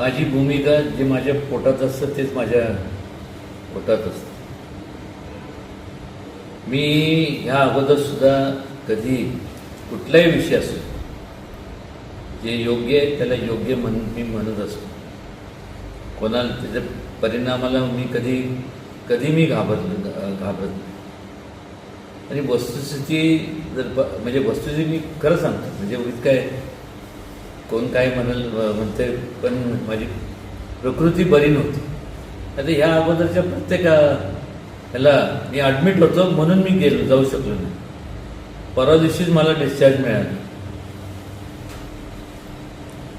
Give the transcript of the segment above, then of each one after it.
माझी भूमिका जे माझ्या पोटात असतं तेच माझ्या पोटात असतं. मी ह्या अगोदर सुद्धा कधी कुठलाही विषय असो जे योग्य आहे त्याला योग्य म्हण मी म्हणत असतो. कोणाला त्याच्या परिणामाला मी कधी कधी मी घाबरलो घाबरत नाही. आणि वस्तुस्थिती जर ब- म्हणजे वस्तुस्थिती मी खरं सांगतो म्हणजे इतकं काय कोण काय म्हणाल म्हणते पण माझी प्रकृती बरी नव्हती. आता ह्या अगोदरच्या प्रत्येक ह्याला मी ॲडमिट होतो म्हणून मी गेलो जाऊ शकलो नाही. परवा दिवशीच मला डिस्चार्ज मिळाला.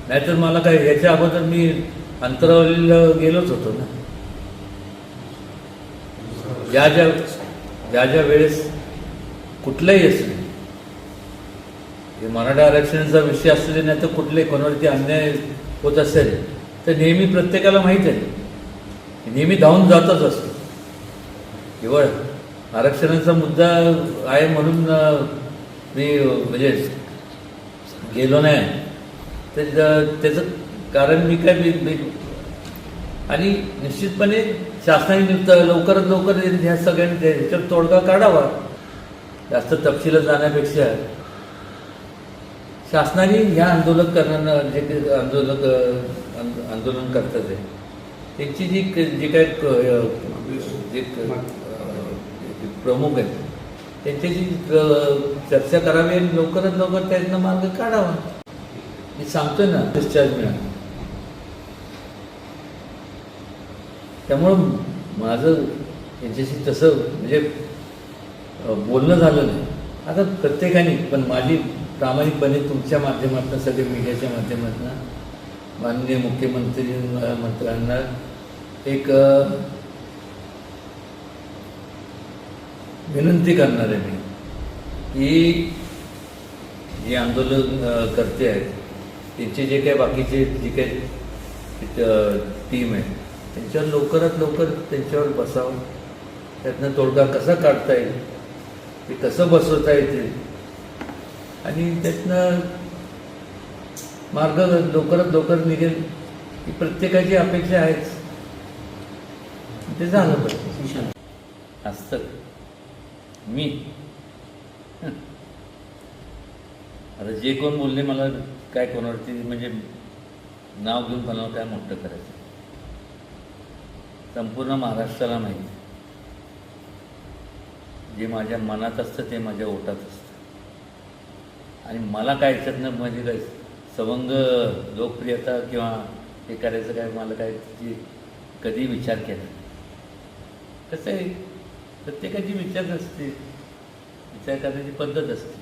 नाहीतर मला काय याच्या अगोदर मी अंतरावलीला गेलोच होतो ना. ज्या ज्या ज्या ज्या वेळेस कुठलंही असू मराठा आरक्षणाचा विषय असू दे नाही तर कुठले कोणावरती अन्याय होत असेल तर नेहमी प्रत्येकाला माहीत आहे. नेहमी धावून जातच असतो. केवळ आरक्षणाचा मुद्दा आहे म्हणून मी म्हणजे गेलो नाही. तर त्याचं कारण मी काय मी- आणि निश्चितपणे शासनाने नियुक्त- लवकरात लवकर ह्या सगळ्यांनी ह्याच्यावर तोडगा काढावा. जास्त तपशिलात जाण्यापेक्षा शासनाने ह्या आंदोलन करणार जे आंदोलक आंदोलन करतात आहे त्यांची जी जे काय जे प्रमुख आहेत त्यांच्याशी चर्चा करावी आणि लवकरात लवकर त्यांना मार्ग काढावा. मी सांगतोय ना डिस्चार्ज मिळाला. त्यामुळं माझं त्यांच्याशी तसं म्हणजे बोलणं झालं नाही. आता प्रत्येकाने पण माझी प्रामाणिकपणे तुमच्या माध्यमातून सगळे मीडियाच्या माध्यमातून माननीय मुख्यमंत्री मंत्र्यांना एक विनंती करणार आहे मी की जे आंदोलन करते आहेत त्यांचे जे काही बाकीचे जे काही टीम आहे त्यांच्यावर लवकरात लवकर त्यांच्यावर बसावं. त्यातनं तोडगा कसा काढता येईल ते कसं बसवता येतील आणि त्यातनं मार्ग लवकरात लवकर निघेल ही प्रत्येकाची अपेक्षा आहेच. ते झालं पाहिजे असतं मी आता जे कोण बोलले मला काय कोणावरती म्हणजे नाव घेऊन कोणावर काय मोठं करायचं? संपूर्ण महाराष्ट्राला माहिती. जे माझ्या मनात असतं ते माझ्या ओटात असतं. आणि मला काय याच्यातनं म्हणजे काय सवंग लोकप्रियता किंवा हे करायचं काय मला काय त्याची कधी विचार केला कसं आहे? प्रत्येकाची विचार असते विचार करण्याची पद्धत असते.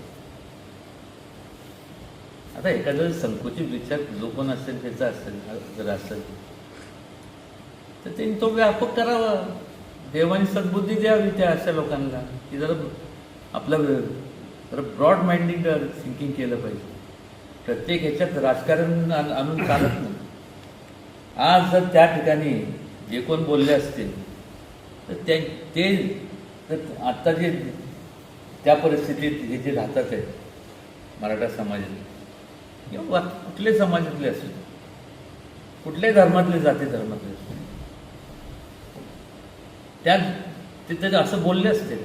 आता एखादा संकुचित विचार जो कोण असेल त्याचा असेल जर असेल तर त्यांनी तो व्यापक करावा. देवाने सद्बुद्धी द्यावी त्या अशा लोकांना की जरा आपला तर ब्रॉड माइंडिंग थिंकिंग केलं पाहिजे. प्रत्येक ह्याच्यात राजकारण आणून चालत नाही. आज जर त्या ठिकाणी जे कोण बोलले असतील तर त्या ते तर आत्ता जे त्या परिस्थितीत हे जे राहतात आहेत मराठा समाजात किंवा कुठले समाजातले असू कुठल्याही धर्मातले जाती धर्मातले असू त्या त्या तिथे असं बोलले असते